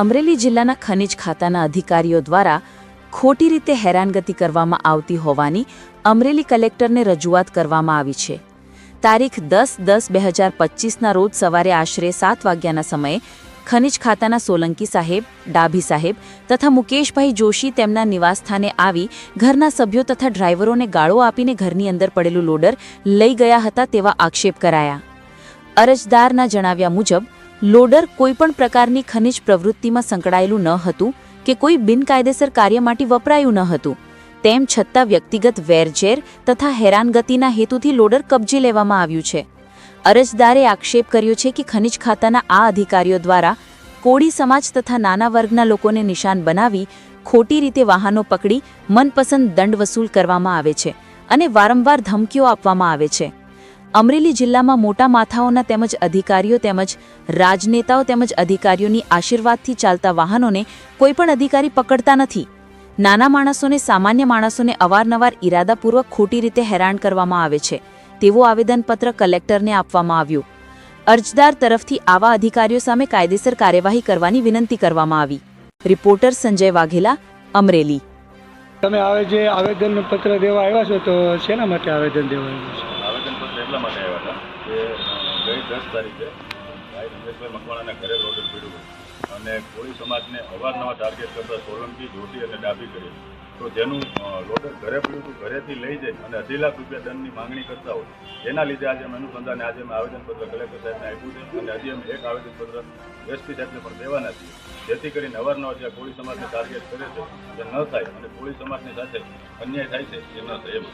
અમરેલી જિલ્લાના ખનિજ ખાતાના અધિકારીઓ દ્વારા ખોટી રીતે હેરાનગતિ કરવામાં આવતી હોવાની અમરેલી કલેક્ટરને રજૂઆત કરવામાં આવી છે. તારીખ દસ દસ બે હજાર પચીસના રોજ સવારે આશરે સાત વાગ્યાના સમયે ખનિજ ખાતાના સોલંકી સાહેબ, ડાભી સાહેબ તથા મુકેશભાઈ જોશી તેમના નિવાસસ્થાને આવી ઘરના સભ્યો તથા ડ્રાઈવરોને ગાળો આપીને ઘરની અંદર પડેલું લોડર લઈ ગયા હતા તેવા આક્ષેપ કરાયા. અરજદારના જણાવ્યા મુજબ લોડર કોઈપણ પ્રકારની ખનિજ પ્રવૃત્તિમાં સંકળાયેલું ન હતું કે કોઈ બિનકાયદેસર કાર્ય માટે વપરાયું ન હતું. તેમ છતાં વ્યક્તિગત વેરઝેર તથા હેરાનગતિના હેતુથી લોડર કબજે લેવામાં આવ્યું છે. અરજદારે આક્ષેપ કર્યો છે કે ખનિજ ખાતાના આ અધિકારીઓ દ્વારા કોળી સમાજ તથા નાના વર્ગના લોકોને નિશાન બનાવી ખોટી રીતે વાહનો પકડી મનપસંદ દંડ વસૂલ કરવામાં આવે છે અને વારંવાર ધમકીઓ આપવામાં આવે છે. અમરેલી જિલ્લામાં મોટા માથાઓના તેમજ અધિકારીઓ તેમજ રાજનેતાઓ તેમજ અધિકારીઓની આશીર્વાદથી ચાલતા વાહનોને કોઈપણ અધિકારી પકડતા નથી. નાના માણસોને, સામાન્ય માણસોને અવારનવાર ઇરાદાપૂર્વક ખોટી રીતે હેરાન કરવામાં આવે છે. તેવું આવેદનપત્ર કલેક્ટરને આપવામાં આવ્યું. અરજદાર તરફથી આવા અધિકારીઓ સામે કાયદેસર કાર્યવાહી કરવાની વિનંતી કરવામાં આવી. રિપોર્ટર સંજય વાઘેલા, અમરેલી. તમે આવે જે આવેદન પત્ર દેવા આવ્યા છો તો શેના માટે આવેદન દેવા આવ્યું છો? આવેદનપત્ર એટલા માટે આવ્યા હતા? કે ગઈ દસ તારીખે ભાઈ રમેશભાઈ મકવાણાના ઘરે રોડર પીડ્યું અને કોળી સમાજને અવારનવાર ટાર્ગેટ કરતા સોલંકી, જોટી અને ડાબી કરી. તો જેનું લોડર ઘરે પડ્યું હતું, ઘરેથી લઈ જઈ અને અઢી લાખ રૂપિયા દંડની માંગણી કરતા હોય, એના લીધે આજે અમે અનુસંધાને આજે અમે આવેદનપત્ર કલેક્ટર સાહેબને આપ્યું છે અને હજી અમે એક આવેદનપત્ર એસપી સાહેબને પણ દેવાના છીએ. જેથી કરીને અવારનવાર જે કોળી સમાજને ટાર્ગેટ કરે છે તે ન થાય અને કોળી સમાજની સાથે અન્યાય થાય છે, એ ન થાય એમ.